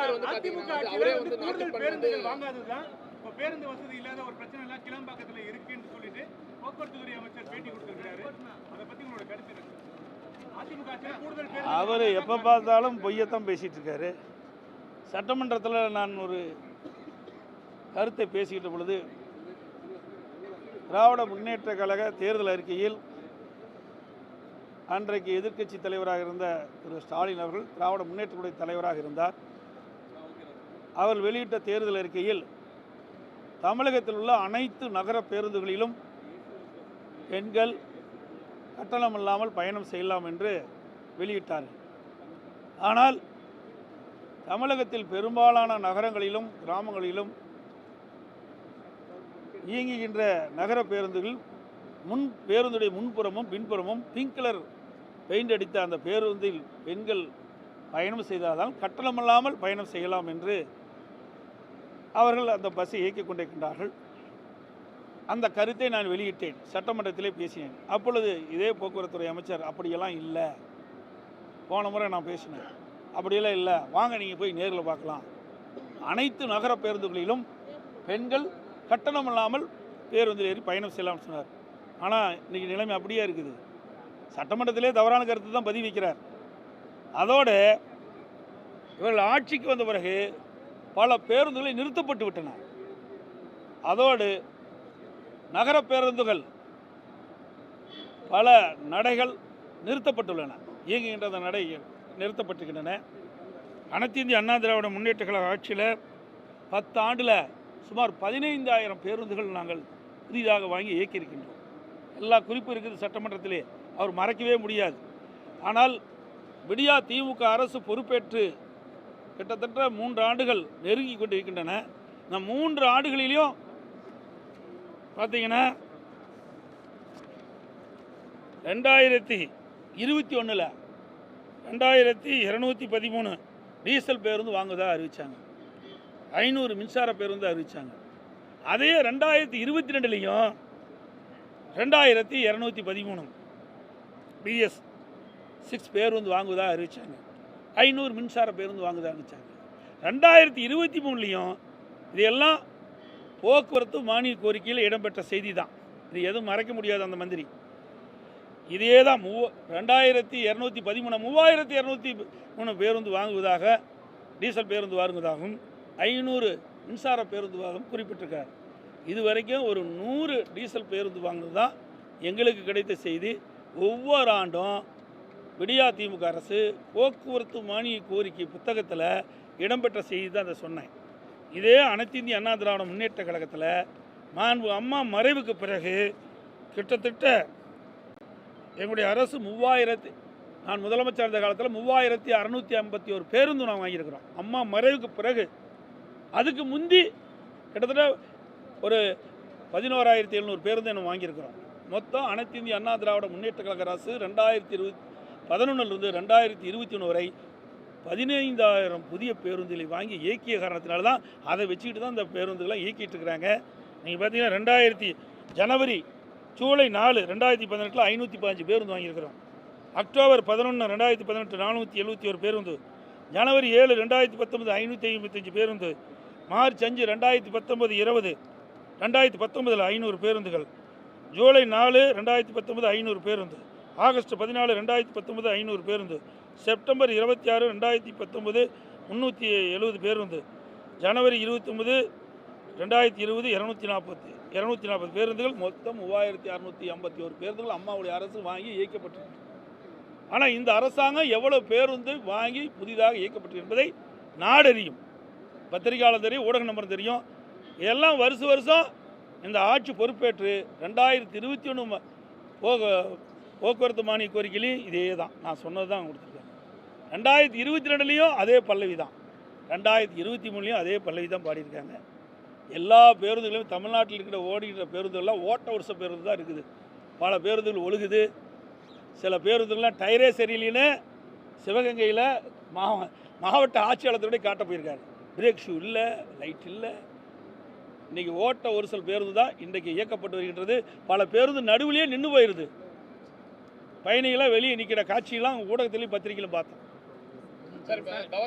அதிமுக ஆட்சியில வந்து கூடுதல் பேருந்துகள் வாங்காததுதான். இப்ப பேருந்து வசதி இல்லாத ஒரு பிரச்சனை எல்லாம் கிளம்பாக்கத்துல இருக்குன்னு சொல்லிட்டு போக்குவரத்து துறை அமைச்சர் பேட்டி கொடுத்திருக்காரு அதை பத்தி உங்களோட கருத்து பேருந்து அவர் எப்போ பார்த்தாலும் பொய்யத்தான் பேசிகிட்டு இருக்காரு சட்டமன்றத்தில் நான் ஒரு கருத்தை பேசிக்கிட்ட பொழுது திராவிட முன்னேற்ற கழக தேர்தல் அறிக்கையில் அன்றைக்கு எதிர்க்கட்சி தலைவராக இருந்த திரு ஸ்டாலின் அவர்கள் திராவிட முன்னேற்றத்துடைய தலைவராக இருந்தார். அவர் வெளியிட்ட தேர்தல் அறிக்கையில் தமிழகத்தில் உள்ள அனைத்து நகர பேருந்துகளிலும் பெண்கள் கட்டணம் இல்லாமல் பயணம் செய்யலாம் என்று வெளியிட்டார்கள். ஆனால் தமிழகத்தில் பெரும்பாலான நகரங்களிலும் கிராமங்களிலும் இயங்குகின்ற நகர பேருந்துகள் முன் பேருந்துடைய முன்புறமும் பின்புறமும் பிங்க் கலர் பெயிண்ட் அடித்த அந்த பேருந்தில் பெண்கள் பயணம் செய்தால்தான் கட்டணமில்லாமல் பயணம் செய்யலாம் என்று அவர்கள் அந்த பஸ்ஸை இயக்கிக் கொண்டிருக்கின்றார்கள். அந்த கருத்தை நான் வெளியிட்டேன். சட்டமன்றத்திலே பேசினேன். அப்பொழுது இதே போக்குவரத்துறை அமைச்சர் அப்படியெல்லாம் இல்லை. போன முறை நான் பேசினேன். அப்படியெல்லாம் இல்லை. வாங்க நீங்கள் போய் நேரில் பார்க்கலாம். அனைத்து நகர பேருந்துகளிலும் பெண்கள் கட்டணம் இல்லாமல் பேருந்தில் ஏறி பயணம் செய்யலாம்னு சொன்னார். ஆனால் இன்றைக்கி நிலைமை அப்படியே இருக்குது. சட்டமன்றத்திலே தவறான கருத்து தான் பதிவிக்கிறார். அதோடு இவர்கள் ஆட்சிக்கு வந்த பிறகு பல பேருந்துகளை நிறுத்தப்பட்டு விட்டன. அதோடு நகர பேருந்துகள் பல நடைகள் நிறுத்தப்பட்டுள்ளன. இயங்குகின்ற அந்த நடை நிறுத்தப்பட்டிருக்கின்றன. அனைத்து இந்திய அண்ணா திராவிட முன்னேற்ற கழக ஆட்சியில் பத்து ஆண்டில் சுமார் பதினைந்தாயிரம் பேருந்துகள் நாங்கள் புதிதாக வாங்கி இயக்கியிருக்கின்றோம். எல்லா குறிப்பு இருக்குது சட்டமன்றத்திலே. அவர் மறைக்கவே முடியாது. ஆனால் விடியா திமுக அரசு பொறுப்பேற்று கிட்டத்தட்ட மூன்று ஆண்டுகள் நெருங்கி கொண்டிருக்கின்றன. இந்த மூன்று ஆண்டுகளிலையும் பார்த்தீங்கன்னா ரெண்டாயிரத்தி இருபத்தி ஒன்றில் ரெண்டாயிரத்தி இரநூத்தி பதிமூணு டீசல் பேருந்து வாங்குவதாக அறிவித்தாங்க ஐநூறு மின்சார பேருந்து அறிவித்தாங்க அதே ரெண்டாயிரத்தி இருபத்தி ரெண்டுலேயும் ரெண்டாயிரத்தி இரநூத்தி பதிமூணு பிஎஸ் சிக்ஸ் பேருந்து வாங்குவதாக அறிவித்தாங்க ஐநூறு மின்சார பேருந்து வாங்குவதாக அறிவித்தாங்க ரெண்டாயிரத்தி இருபத்தி மூணுலேயும் இதையெல்லாம் போக்குவரத்து மானிய கோரிக்கையில் இடம்பெற்ற செய்தி தான் இது எதுவும் மறைக்க முடியாது அந்த மந்திரி. இதே தான் மூ ரெண்டாயிரத்தி இரநூத்தி பதிமூணு மூவாயிரத்தி இரநூத்தி மூணு பேருந்து வாங்குவதாக டீசல் பேருந்து வாங்குவதாகவும் ஐநூறு மின்சார பேருந்து வாங்கும் குறிப்பிட்டிருக்கார். இது வரைக்கும் ஒரு நூறு டீசல் பேருந்து வாங்குவது தான் எங்களுக்கு கிடைத்த செய்தி. ஒவ்வொரு ஆண்டும் விடியா திமுக அரசு போக்குவரத்து மானிய கோரிக்கை புத்தகத்தில் இடம்பெற்ற செய்தி தான் அதை சொன்னேன். இதே அனைத்து இந்திய அண்ணா திராவிட முன்னேற்ற கழகத்தில் மாண்பு அம்மா மறைவுக்கு பிறகு கிட்டத்தட்ட எங்களுடைய அரசு மூவாயிரத்தி நான் முதலமைச்சர் இருந்த காலத்தில் மூவாயிரத்தி அறநூற்றி ஐம்பத்தி ஒரு பேருந்து நான் வாங்கியிருக்கிறோம். அம்மா மறைவுக்கு பிறகு. அதுக்கு முந்தி கிட்டத்தட்ட ஒரு பதினோராயிரத்தி எழுநூறு பேருந்து நம்ம வாங்கியிருக்கிறோம். மொத்தம் அனைத்து இந்திய அண்ணா திராவிட முன்னேற்ற கழக அரசு ரெண்டாயிரத்தி இருபத்தி பதினொன்றுலேருந்து ரெண்டாயிரத்தி இருபத்தி ஒன்று வரை பதினைந்தாயிரம் புதிய பேருந்துகளை வாங்கி இயக்கிய காரணத்தினால தான் அதை வச்சுக்கிட்டு தான் இந்த பேருந்துகளை இயக்கிட்டு இருக்கிறாங்க. நீங்கள் பார்த்தீங்கன்னா ரெண்டாயிரத்தி ஜனவரி ஜூலை நாலு ரெண்டாயிரத்தி பதினெட்டில் ஐநூற்றி பதினஞ்சு பேருந்து வாங்கியிருக்கிறோம். அக்டோபர் பதினொன்று ரெண்டாயிரத்தி பதினெட்டு நானூற்றி எழுபத்தி ஒரு பேருந்து. ஜனவரி ஏழு ரெண்டாயிரத்தி பத்தொன்பது ஐநூற்றி ஐம்பத்தஞ்சு பேருந்து. மார்ச் அஞ்சு ரெண்டாயிரத்தி பத்தொன்பது இருபது. ரெண்டாயிரத்தி பத்தொன்பதில் ஐநூறு பேருந்துகள். ஜூலை நாலு ரெண்டாயிரத்தி பத்தொன்பது ஐநூறு பேருந்து. ஆகஸ்ட் பதினாலு ரெண்டாயிரத்தி பத்தொம்பது ஐநூறு பேருந்து செப்டம்பர் இருபத்தி ஆறு ரெண்டாயிரத்தி பத்தொம்பது முந்நூற்றி எழுபது பேருந்து ஜனவரி இருபத்தொம்பது ரெண்டாயிரத்தி இருபது இரநூத்தி நாற்பத்தி இரநூத்தி நாற்பது பேருந்துகள் மொத்தம் மூவாயிரத்தி அறநூற்றி ஐம்பத்தி ஒரு பேருந்துகள் அம்மாவுடைய அரசு வாங்கி இயக்கப்பட்டிருக்கு. ஆனால் இந்த அரசாங்கம் எவ்வளோ பேருந்து வாங்கி புதிதாக இயக்கப்பட்டு என்பதை நாடறியும் பத்திரிகையாளர் தெரியும் ஊடக நம்பர் தெரியும். எல்லாம் வருஷ வருஷம் இந்த ஆட்சி பொறுப்பேற்று ரெண்டாயிரத்தி இருபத்தி ஒன்று போக போக்குவரத்து மானிய கோரிக்கையிலையும் இதே தான் நான் சொன்னது தான் கொடுத்துருக்கேன். ரெண்டாயிரத்தி இருபத்தி ரெண்டுலேயும் அதே பல்லவி தான் ரெண்டாயிரத்தி இருபத்தி மூணுலேயும் அதே பல்லவி தான் பாடியிருக்காங்க. எல்லா பேருந்துகளும் தமிழ்நாட்டில் இருக்கிற ஓடுகிற பேருந்துகள்லாம் ஓட்ட வருஷ பேருந்து தான் இருக்குது. பல பேருந்துகள் ஒழுகுது. சில பேருந்துகள்லாம் டயரே சரியில்லைன்னு சிவகங்கையில் மாவ மாவட்ட ஆட்சியாளத்தோடய காட்ட போயிருக்காரு. பிரேக் ஷூ இல்லை லைட் இல்லை. இன்றைக்கி ஓட்ட ஒரு சில பேருந்து தான் இன்றைக்கு இயக்கப்பட்டு வருகின்றது. பல பேருந்து நடுவிலேயே நின்று போயிடுது பயணிகளாக வெளியே நிற்கிற காட்சியெல்லாம் ஊடகத்திலையும் பத்திரிகையிலும் பார்த்தோம்